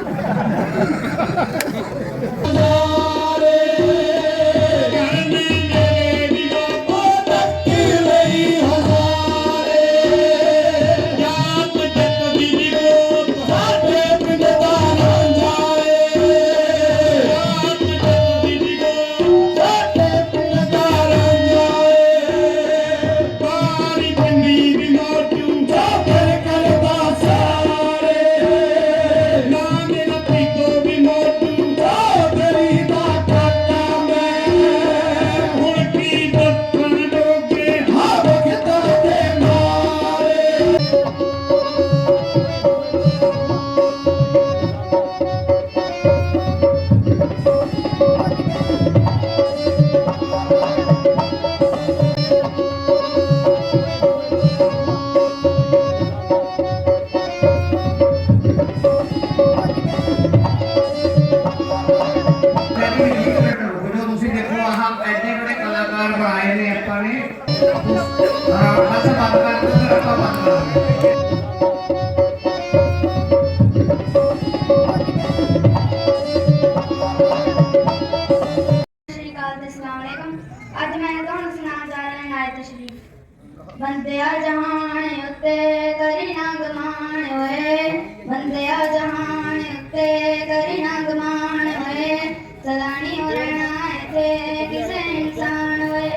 C: ਨਾ
B: ਗਮਾਨ ਓਏ ਬੰਦਿਆ ਜਹਾਨ ਉੱਤੇ ਕਰੀ ਨਾ ਗਮਾਨ ਓਏ ਸਦਾਨੀ ਹੋ ਰਹਿਣਾ ਇੱਥੇ ਕਿਸੇ ਇਨਸਾਨ ਓਏ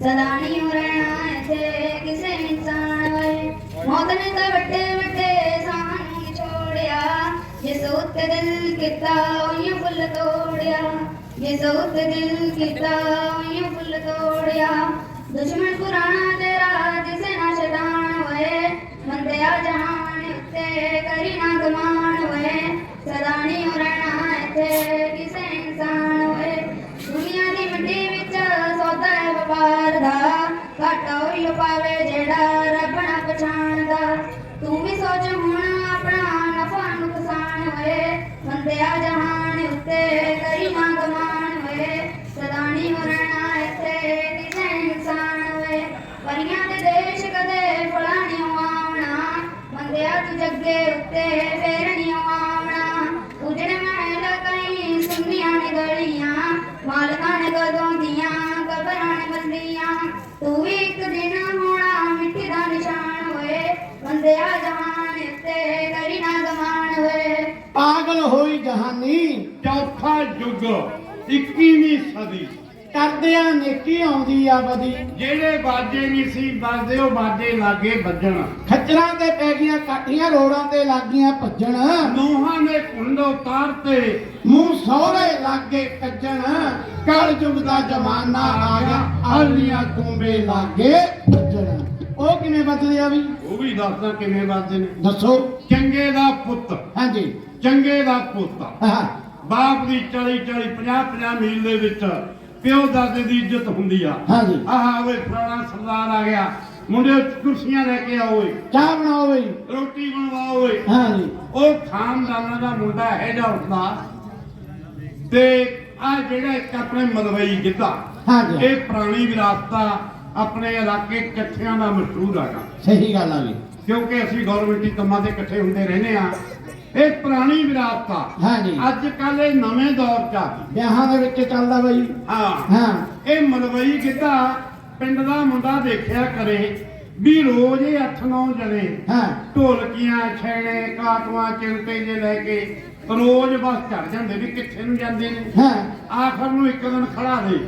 B: ਸਦਾਨੀ ਹੋ ਰਹਿਣਾ ਇੱਥੇ ਕਿਸੇ ਇਨਸਾਨ ਓਏ ਮੌਤ ਨੇ ਤਾਂ ਵੱਡੇ ਵੱਡੇ ਸਾਨੂੰ ਨਿਚੋੜਿਆ ਜਿਸ ਉੱਤੇ ਦਿਲ ਕੀਤਾ ਉਹੀ ਫੁੱਲ ਤੋੜਿਆ ਜਿਸ ਉੱਤੇ ਦਿਲ ਕੀਤਾ ਉਹੀ ਫੁੱਲ ਤੋੜਿਆ ਦੁਸ਼ਮਣ ਪੁਰਾਣਾ ਤੇਰਾ ਜਿਸੇ ਨਾ ਕਰੀ ਨਾ ਗਮਾਨ ਵੇ ਸਦਾ ਨਹੀਂ ਰਹਿਣਾ ਇੱਥੇ ਕਿਸੇ ਇਨਸਾਨ ਵੇ ਦੁਨੀਆ ਦੀ ਮੰਡੀ ਵਿੱਚ ਸੌਦਾ ਹੈ ਵਪਾਰ ਦਾ, ਘਾਟਾ ਹੋਈ ਪਾਵੇ ਜਿਹੜਾ ਰੱਬ ਨਾ ਪਛਾਣਦਾ।
A: ਯੁੱਗ 21ਵੀਂ ਸਦੀ।
C: ਕਰਦਿਆਂ ਨੇਕੀ ਆਉਂਦੀ ਆ ਬਦੀ।
A: ਜਿਹੜੇ ਬਾਜੇ ਨਹੀਂ ਸੀ ਵੱਜਦੇ ਉਹ ਬਾਜੇ ਲਾਗੇ ਵੱਜਣ।
C: ਖੱਚਰਾਂ ਤੇ ਪੈ ਗਈਆਂ ਕਾਠੀਆਂ ਰੋੜਾਂ ਤੇ ਲੱਗੀਆਂ ਭੱਜਣ।
A: ਨੋਹਾਂ ਨੇ ਕੁੰਡ ਉਤਾਰਤੇ।
C: ਮੂੰਹ ਸਹੁਰੇ ਲਾਗੇ ਕੱਜਣ। ਕਲ ਯੁੱਗ ਦਾ ਜ਼ਮਾਨਾ ਆ ਗਿਆ ਆਲੀਆਂ ਕੁੰਬੇ ਲਾਗੇ ਭੱਜਣ ਉਹ ਕਿਵੇਂ ਬਦਲੇ ਆ ਵੀ?
A: ਉਹ ਵੀ ਦੱਸਦਾ ਕਿਵੇਂ ਵੱਜਦੇ ਨੇ।
C: ਦੱਸੋ।
A: ਚੰਗੇ ਦਾ ਪੁੱਤ।
C: ਹਾਂਜੀ।
A: ਚੰਗੇ ਦਾ ਪੁੱਤ।
C: ਹਾਂ।
A: ਬਾਪ ਦੀ 40 40 50 50 ਮੀਲ ਦੇ ਵਿੱਚ ਪਿਓ ਦਾਦੇ ਦੀ ਇੱਜ਼ਤ ਹੁੰਦੀ ਆ।
C: ਹਾਂਜੀ।
A: ਆਹ ਓਏ ਫਲਾਣਾ ਸਰਦਾਰ ਆ ਗਿਆ। ਮੁੰਡੇ ਕੁਰਸੀਆਂ ਲੈ ਕੇ ਆਓ ਓਏ।
C: ਚਾਹ ਬਣਾਓ ਬਈ
A: ਰੋਟੀ ਬਣਵਾਓ ਓਏ।
C: ਹਾਂਜੀ।
A: ਉਹ ਖਾਨਦਾਨਾਂ ਦਾ ਮੁੰਡਾ ਹੈ ਜਾਂ ਉੱਠਦਾ ਤੇ ਆ ਜਿਹੜਾ ਇੱਕ ਆਪਣੇ ਮਲਵਈ ਗਿੱਧਾ
C: ਹਾਂਜੀ।
A: ਇਹ ਪੁਰਾਣੀ ਵਿਰਾਸਤ ਆਪਣੇ ਇਲਾਕੇ ਇਕੱਠਿਆਂ ਦਾ ਮਸ਼ਹੂਰ ਹੈਗਾ।
C: ਸਹੀ ਗੱਲ ਆ ਵੀ
A: ਕਿਉਂਕਿ ਅਸੀਂ ਗਵਰਨਮੈਂਟੀ ਕੰਮਾਂ ਦੇ ਇਕੱਠੇ ਹੁੰਦੇ ਰਹਿੰਦੇ ਆ ਇਹ ਪੁਰਾਣੀ ਵਿਰਾਸਤ ਆ।
C: ਹਾਂਜੀ।
A: ਅੱਜ ਕੱਲ ਇਹ ਨਵੇਂ ਦੌਰ ਚ ਆ ਗਈ।
C: ਵਿਆਹਾਂ ਦੇ ਵਿੱਚ ਚੱਲਦਾ ਬਈ।
A: ਹਾਂ।
C: ਹਾਂ।
A: ਇਹ ਮਲਵਈ ਗਿੱਧਾ ਪਿੰਡ ਦਾ ਮੁੰਡਾ ਦੇਖਿਆ ਕਰੇ ਵੀ ਰੋਜ਼ ਇਹ 8-9 ਜਣੇ
C: ਹਾਂ।
A: ਢੋਲਕੀਆਂ ਛੇਣੇ ਕਾਟਵਾ ਚਿੰਤੇ ਜੇ ਲੈ ਕੇ ਰੋਜ਼ ਬਸ ਚੜ ਜਾਂਦੇ ਵੀ ਕਿੱਥੇ ਨੂੰ ਜਾਂਦੇ ਨੇ।
C: ਹਾਂ।
A: ਆਖਰ ਨੂੰ ਇੱਕ ਦਿਨ ਖੜਾ ਦੇ।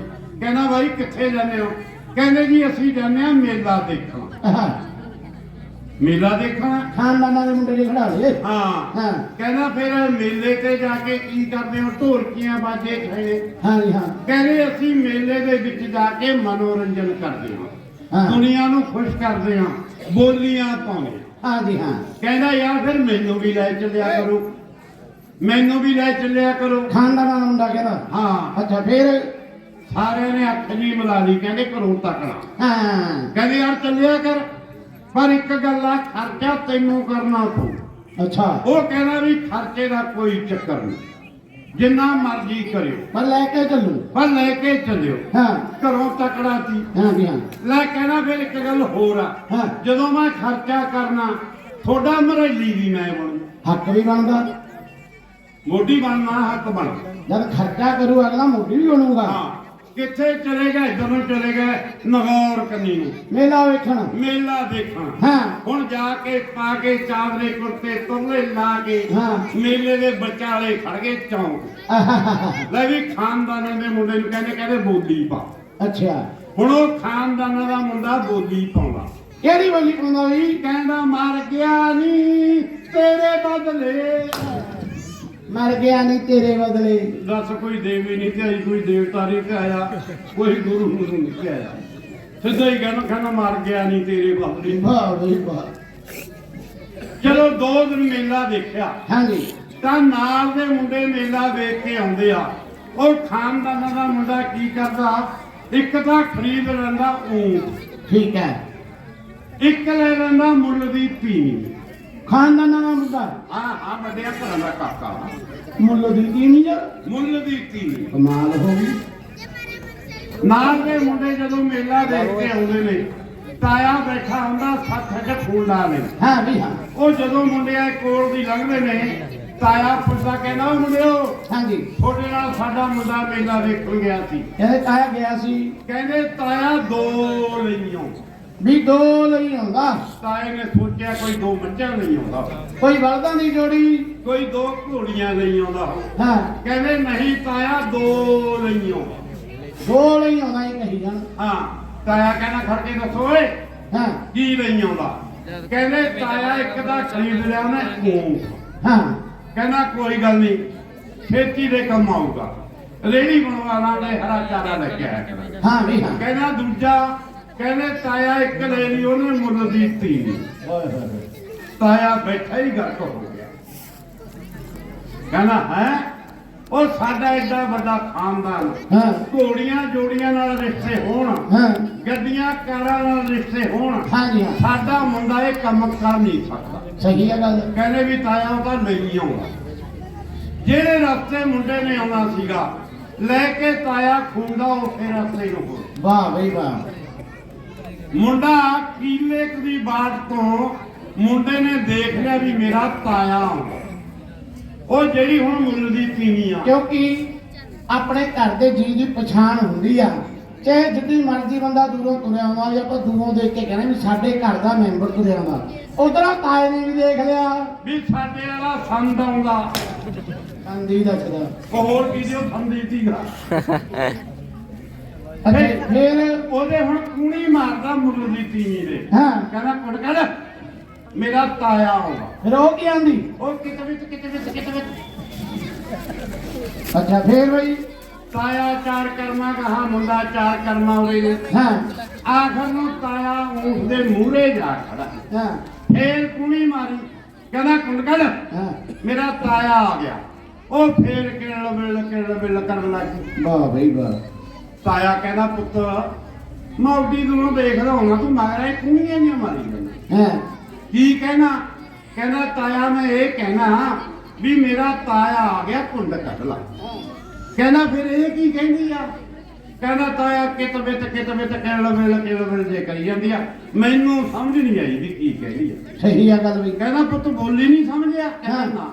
A: ਕਹਿੰਦਾ ਬਾਈ ਕਿੱਥੇ ਜਾਂਦੇ ਹੋ? ਕਹਿੰਦੇ ਜੀ ਅਸੀਂ ਜਾਂਦੇ ਆ ਮੇਲਾ ਦੇਖਣ।
C: ਹਾਂ।
A: ਮੇਲਾ ਦੇਖਣ?
C: ਖਾਨਦਾਨਾਂ ਦੇ ਮੁੰਡੇ ਦੇ ਖੜਾ ਲਏ
A: ਹਾਂ।
C: ਹਾਂ।
A: ਕਹਿੰਦਾ ਫਿਰ ਮੇਲੇ ਤੇ ਜਾ ਕੇ ਕੀ ਕਰਦੇ ਹੋ? ਢੋਲਕੀਆਂ ਬਾਜੇ ਛੇਣੇ
C: ਹਾਂਜੀ ਹਾਂ।
A: ਕਹਿੰਦੇ ਅਸੀਂ ਮੇਲੇ ਦੇ ਵਿੱਚ ਜਾ ਕੇ ਮਨੋਰੰਜਨ ਕਰਦੇ ਹਾਂ।
C: ਹਾਂ।
A: ਦੁਨੀਆ ਨੂੰ ਖੁਸ਼ ਕਰਦੇ ਹਾਂ। ਬੋਲੀਆਂ ਪਾਉਂਦੇ ਹਾਂ।
C: ਹਾਂਜੀ ਹਾਂ।
A: ਕਹਿੰਦਾ ਯਾਰ ਫਿਰ ਮੈਨੂੰ ਵੀ ਲੈ ਚੱਲਿਆ ਕਰੋ। ਮੈਨੂੰ ਵੀ ਲੈ ਚੱਲਿਆ ਕਰੋ।
C: ਖਾਨਦਾਨਾਂ ਦਾ ਮੁੰਡਾ ਕਹਿੰਦਾ।
A: ਹਾਂ।
C: ਅੱਛਾ ਫਿਰ?
A: ਸਾਰਿਆਂ ਨੇ ਅੱਖ ਜੀ ਮਿਲਾ ਲਈ। ਕਹਿੰਦੇ ਘਰੋਂ ਤੱਕਣਾ
C: ਹਾਂ।
A: ਕਹਿੰਦੇ ਯਾਰ ਚੱਲਿਆ ਕਰ। ਪਰ ਇੱਕ ਗੱਲ ਆ ਖਰਚਾ ਤੈਨੂੰ ਕਰਨਾ ਪਊ
C: ਅੱਛਾ।
A: ਉਹ ਕਹਿੰਦਾ ਵੀ ਖਰਚੇ ਦਾ ਕੋਈ ਚੱਕਰ ਨਹੀਂ। ਜਿੰਨਾ ਮਰਜ਼ੀ ਕਰਿਓ।
C: ਪਰ ਲੈ ਕੇ ਚੱਲੂ।
A: ਪਰ ਲੈ ਕੇ ਚੱਲਿਓ।
C: ਹਾਂ।
A: ਘਰੋਂ ਤੱਕੜਾ ਸੀ।
C: ਹਾਂ ਜੀ ਹਾਂ।
A: ਲੈ ਕਹਿਣਾ ਫਿਰ ਇੱਕ ਗੱਲ ਹੋਰ ਆ।
C: ਹਾਂ।
A: ਜਦੋਂ ਮੈਂ ਖਰਚਾ ਕਰਨਾ ਤੁਹਾਡਾ ਮਰੇਲੀ ਵੀ ਮੈਂ ਬਣੂ।
C: ਹੱਕ ਵੀ ਬਣਦਾ।
A: ਮੋਢੀ ਬਣਨਾ ਹੱਕ ਬਣ
C: ਜਦ ਖਰਚਾ ਕਰੂ ਅਗਲਾ ਮੋਢੀ ਵੀ ਬਣੂਗਾ।
A: ਹਾਂ। ਕਿੱਥੇ ਚਲੇ ਗਏ? ਇੱਧਰ ਨੂੰ ਚਲੇ ਗਏ ਨਗੌਰ ਕੰਨੀ ਨੂੰ।
C: ਮੇਲਾ ਵੇਖਣ।
A: ਮੇਲਾ ਦੇਖਣ।
C: ਹਾਂ।
A: ਹੁਣ ਜਾ ਕੇ ਪਾ ਕੇ ਚਾਦਰੇ ਕੁਰਤੇ ਤੁਰਲੇ ਲਾ ਕੇ
C: ਹਾਂ।
A: ਮੇਲੇ ਦੇ ਵਿਚਾਲੇ ਖੜ ਗਏ ਚੌਂਕ। ਲੈ ਵੀ ਖਾਨਦਾਨਾਂ ਦੇ ਮੁੰਡੇ ਨੂੰ ਕਹਿੰਦੇ ਕਹਿੰਦੇ ਬੋਲੀ ਪਾ।
C: ਅੱਛਾ।
A: ਹੁਣ ਉਹ ਖਾਨਦਾਨਾਂ ਦਾ ਮੁੰਡਾ ਬੋਲੀ ਪਾਉਂਦਾ।
C: ਕਿਹੜੀ ਬੋਲੀ ਪਾਉਂਦਾ ਵੀ?
A: ਕਹਿੰਦਾ ਮਰ ਗਿਆ ਨੀ ਤੇਰੇ ਬਦਲੇ
C: ਮਰ ਗਿਆ ਨਹੀਂ ਤੇਰੇ ਬਦਲੇ।
A: ਦੱਸ ਕੋਈ ਦੇਵੀ ਨਹੀਂ ਤੇ ਆਈ ਕੋਈ ਦੇਵਤਾ ਨਹੀਂ ਤੇ ਆਇਆ ਕੋਈ ਗੁਰੂ ਨੂੰ ਨਹੀਂ ਤੇ ਆਇਆ ਸਿੱਧਾ ਹੀ ਕਹਿੰਦਾ ਕਹਿੰਦਾ ਮਰ ਗਿਆ ਨਹੀਂ ਤੇਰੇ ਬਦਲੇ।
C: ਵਾਹ ਬਈ ਵਾਹ
A: ਚਲੋ ਦੋ ਦਿਨ ਮੇਲਾ ਦੇਖਿਆ
C: ਹਾਂਜੀ।
A: ਤਾਂ ਨਾਲ ਦੇ ਮੁੰਡੇ ਮੇਲਾ ਵੇਖ ਕੇ ਆਉਂਦੇ ਆ। ਉਹ ਖਾਨਦਾਨਾਂ ਦਾ ਮੁੰਡਾ ਕੀ ਕਰਦਾ? ਇੱਕ ਤਾਂ ਖਰੀਦ ਲੈਂਦਾ ਊਂਟ
C: ਠੀਕ ਹੈ।
A: ਇੱਕ ਲੈ ਲੈਂਦਾ ਮੁੱਲ ਦੀ ਪੀਣੀ
C: ਖਾਨਦਾਨਾਂ ਦਾ ਮੁੰਡਾ
A: ਆ ਆ ਵੱਡਿਆ ਘਰਾਂ ਦਾ ਕਾਕਾ।
C: ਮੁੱਲ ਦੀ ਕੀ ਨਹੀਂ ਜਾ
A: ਮੁੱਲ ਦੀ ਪੀਣੀ
C: ਕਮਾਲ ਹੋ ਗਈ।
A: ਨਾਲ ਦੇ ਮੁੰਡੇ ਜਦੋਂ ਮੇਲਾ ਦੇਖ ਕੇ ਆਉਂਦੇ ਨੇ ਤਾਇਆ ਬੈਠਾ ਹੁੰਦਾ ਸੱਤ ਹੱਜ ਫੂਲਾ ਨੇ
C: ਹਾਂ ਵੀ ਹਾਂ।
A: ਉਹ ਜਦੋਂ ਮੁੰਡਿਆਂ ਕੋਲ ਦੀ ਲੰਘਦੇ ਨੇ ਤਾਇਆ ਪੁੱਛਦਾ ਕਹਿੰਦਾ ਉਹ ਮੁੰਡਿਓ
C: ਹਾਂਜੀ।
A: ਤੁਹਾਡੇ ਨਾਲ ਸਾਡਾ ਮੁੰਡਾ ਮੇਲਾ ਵੇਖਣ ਗਿਆ ਸੀ।
C: ਇਹ ਤਾਇਆ ਗਿਆ ਸੀ।
A: ਕਹਿੰਦੇ ਤਾਇਆ ਦੋ ਲਈਓ
C: ਵੀ ਦੋ ਲਈ ਆਉਂਦਾ।
A: ਤਾਏ ਨੇ ਸੋਚਿਆ ਕੋਈ ਦੋ ਮੱਝਾਂ ਨਹੀਂ ਆਉਂਦਾ।
C: ਕੋਈ ਬਲਦਾਂ ਦੀ ਜੋੜੀ।
A: ਕੋਈ ਦੋ ਘੋੜੀਆਂ ਨਹੀਂ ਆਉਂਦਾ।
C: ਹਾਂ।
A: ਕਹਿੰਦੇ ਨਹੀਂ ਤਾਇਆ ਦੋ ਲਈਓ
C: ਦੋ ਲਈ ਆਉਂਦਾ ਹੀ ਕਹੀ ਜਾਣ।
A: ਹਾਂ। ਤਾਇਆ ਕਹਿੰਦਾ ਖੜ ਕੇ ਦੱਸੋ ਓਏ।
C: ਹਾਂ।
A: ਕੀ ਲਈ ਆਉਂਦਾ। ਕਹਿੰਦੇ ਤਾਇਆ ਇੱਕ ਦਾ ਖਰੀਦ ਲਿਆ ਉਹਨੇ। ਊਂਠ
C: ਹਾਂ।
A: ਕਹਿੰਦਾ ਕੋਈ ਗੱਲ ਨਹੀਂ। ਖੇਤੀ ਦੇ ਕੰਮ ਆਊਗਾ। ਰੇੜੀ ਬਣਵਾ ਲਾਂਗੇ ਹਰਾ ਚਾਰਾ ਲੱਗਿਆ ਹੈ
C: ਹਾਂ ਵੀ ਹਾਂ।
A: ਕਹਿੰਦਾ ਦੂਜਾ ਕਹਿੰਦੇ ਤਾਇਆ ਇੱਕ ਲੈ ਲਈ ਉਹਨੇ ਮੁੱਲ ਦੀ। ਤਾਇਆ ਬੈਠਾ ਹੀ ਗਰਕ ਹੋ ਗਿਆ। ਕਹਿੰਦਾ ਹੈ? ਉਹ ਸਾਡਾ ਐਡਾ ਵੱਡਾ ਖਾਨਦਾਨ। ਘੋੜੀਆਂ ਜੋੜੀਆਂ ਨਾਲ ਰਿਸ਼ਤੇ ਹੋਣ। ਗੱਡੀਆਂ ਕਾਰਾਂ ਨਾਲ ਰਿਸ਼ਤੇ ਹੋਣ। ਸਾਡਾ ਮੁੰਡਾ ਇਹ ਕੰਮ ਕਰ ਨਹੀਂ ਸਕਦਾ।
C: ਸਹੀ ਹੈ ਗੱਲ।
A: ਕਹਿੰਦੇ ਵੀ ਤਾਇਆ ਉਹ ਤਾਂ ਨਹੀਂ ਆਉਂਦਾ। ਜਿਹੜੇ ਰਸਤੇ ਮੁੰਡੇ ਨੇ ਆਉਣਾ ਸੀਗਾ ਲੈ ਕੇ ਤਾਇਆ ਖੁੰਡਾ ਉਸੇ ਰਸਤੇ ਨੂੰ
C: ਵਾਹ ਬਈ ਵਾਹ।
A: ਮੁੰਡਾ ਕੀਲੇ ਕੁ ਦੀ ਬਾਟ ਤੋਂ ਮੁੰਡੇ ਨੇ ਦੇਖ ਲਿਆ ਵੀ ਮੇਰਾ ਤਾਇਆ ਉਹ ਜਿਹੜੀ ਹੁਣ ਮੁੱਲ ਦੀ ਤੀਵੀਂ ਆ।
C: ਕਿਉਂਕਿ ਆਪਣੇ ਘਰ ਦੇ ਜੀ ਦੀ ਪਛਾਣ ਹੁੰਦੀ ਆ। ਚਾਹੇ ਜਿੱਦੀ ਮਰਜ਼ੀ ਬੰਦਾ ਦੂਰੋਂ ਤੁਰਿਆ ਆਉਂਦਾ ਜਾਂ ਆਪਾਂ ਦੂਰੋਂ ਦੇਖ ਕੇ ਕਹਿੰਦੇ ਵੀ ਸਾਡੇ ਘਰ ਦਾ ਮੈਂਬਰ ਤੁਰਿਆ ਆਉਂਦਾ। ਉਧਰ ਤਾਏ ਨੇ ਵੀ ਦੇਖ ਲਿਆ।
A: ਵੀ ਸਾਡੇ ਵਾਲਾ ਸੰਦ ਆਉਂਦਾ।
C: ਕੰਦੀ ਦੱਸਦਾ।
A: ਉਹ ਹੋਰ ਕੀ ਦਿਓ ਸੰਦੀ ਤੀਗਾ
C: ਅੱਛਾ। ਫਿਰ
A: ਉਹਦੇ ਹੁਣ ਕੂਣੀ ਮਾਰਦਾ ਮੁੱਲ ਦੀ ਤੀਵੀਂ ਦੇ।
C: ਹਾਂ।
A: ਕਹਿੰਦਾ ਕੁੜ ਕਰ ਮੇਰਾ ਤਾਇਆ ਆਉਂਦਾ
C: ਫਿਰ ਉਹ ਕੀ ਆਂਦੀ?
A: ਉਹ ਕਿਤੇ ਵਿੱਚ ਕਿਤੇ ਵਿੱਚ ਕਿਤੇ ਵਿੱਚ।
C: ਅੱਛਾ ਫਿਰ ਬਈ?
A: ਤਾਇਆ ਚਾਰ ਕਰਮਾ ਕਹਾ ਮੁੰਡਾ ਚਾਰ ਕਰਮਾ ਹੋਏ ਨੇ।
C: ਹਾਂ।
A: ਆਖਰ ਨੂੰ ਤਾਇਆ ਊਂਠ ਦੇ ਮੂਹਰੇ ਜਾ ਖੜਾ।
C: ਹਾਂ।
A: ਫੇਰ ਕੁਣੀ ਮਾਰੀ। ਕਹਿੰਦਾ ਕੁੰਡਕੜ
C: ਹਾਂ।
A: ਮੇਰਾ ਤਾਇਆ ਆ ਗਿਆ। ਉਹ ਫੇਰ ਕਿਹੜਾ ਬਿਲ ਕਿਹੜਾ ਬਿਲ ਕਰਨ ਲੱਗੀ
C: ਵਾਹ ਬਈ ਵਾਹ।
A: ਤਾਇਆ ਕਹਿੰਦਾ ਪੁੱਤ ਮੈਂ ਉੱਡੀ ਨੂੰ ਦੇਖਦਾ ਹੋਣਾ ਤੂੰ ਮਾਰਿਆ ਇਹ ਕੁਣੀਆਂ ਨਹੀਂ ਮਾਰੀ ਜਾਂਦਾ
C: ਹਾਂ।
A: ਕੀ ਕਹਿਣਾ? ਕਹਿੰਦਾ ਤਾਇਆ ਮੈਂ ਇਹ ਕਹਿਣਾ ਵੀ ਮੇਰਾ ਤਾਇਆ ਆ ਗਿਆ ਕੁੰਡ ਕੱਢ ਲਾ। ਕਹਿੰਦਾ ਫਿਰ ਇਹ ਕੀ ਕਹਿੰਦੀ ਆ? ਕਹਿੰਦਾ ਤਾਇਆ ਕਿਤ ਬਿਤ ਕਿਤ ਬਿਤ ਕਿਹੜਾ ਬਿਲ ਕਿਹੜਾ ਬਿਲ ਜੇ ਕਰੀ ਜਾਂਦੀ ਆ। ਮੈਨੂੰ ਸਮਝ ਨਹੀਂ ਆਈ ਵੀ ਕੀ ਕਹਿੰਦੀ ਆ।
C: ਸਹੀ ਆ ਗੱਲ ਬਈ
A: ਕਹਿੰਦਾ ਪੁੱਤ ਬੋਲੀ ਨਹੀਂ ਸਮਝਿਆ? ਕਹਿੰਦਾ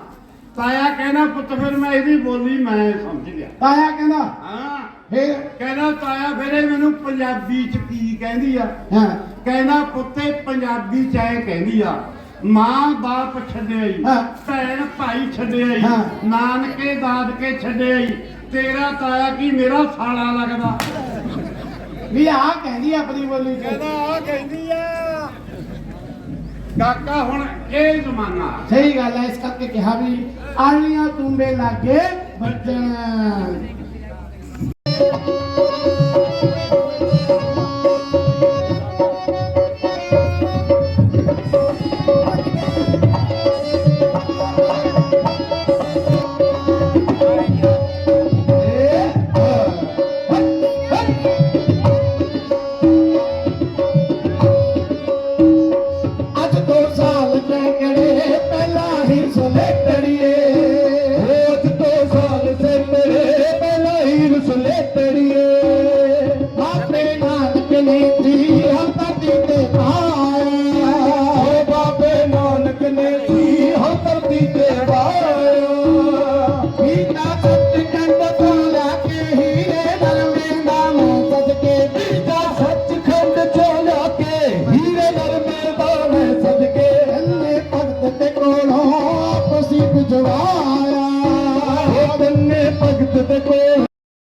A: ਤਾਇਆ ਕਹਿੰਦਾ ਪੁੱਤ ਫਿਰ ਮੈਂ ਇਹਦੀ ਬੋਲੀ ਮੈਂ ਸਮਝ ਗਿਆ
C: ਤਾਇਆ ਕਹਿੰਦਾ
A: ਹਾਂ।
C: ਫਿਰ?
A: ਕਹਿੰਦਾ ਤਾਇਆ ਫਿਰ ਇਹ ਮੈਨੂੰ ਪੰਜਾਬੀ ਚ ਕੀ ਕਹਿੰਦੀ ਆ?
C: ਹਾਂ।
A: ਕਹਿੰਦਾ ਪੁੱਤੇ ਪੰਜਾਬੀ ਚ ਐ ਕਹਿੰਦੀ ਆ ਮਾਂ ਬਾਪ ਛੱਡਿਆਈ
C: ਹਾਂ।
A: ਭੈਣ ਭਾਈ ਛੱਡਿਆਈ
C: ਹਾਂ।
A: ਨਾਨਕੇ ਦਾਦਕੇ ਛੱਡਿਆਈ ਤੇਰਾ ਤਾਇਆ ਕੀ ਮੇਰਾ ਸਾਲਾ ਲੱਗਦਾ?
C: ਵੀ ਆ ਕਹਿੰਦੀ ਆ ਆਪਣੀ ਬੋਲੀ ਚ।
A: ਕਹਿੰਦਾ ਆ ਕਹਿੰਦੀ ਆ। ਕਾਕਾ ਹੁਣ ਇਹ ਜ਼ਮਾਨਾ।
C: ਸਹੀ ਗੱਲ ਹੈ ਇਸ ਕਰਕੇ ਕਿਹਾ ਵੀ ਆਲੀਆਂ ਤੁੰਬੇ ਲਾਗੇ ਬੱਜਣ ਅੱਜ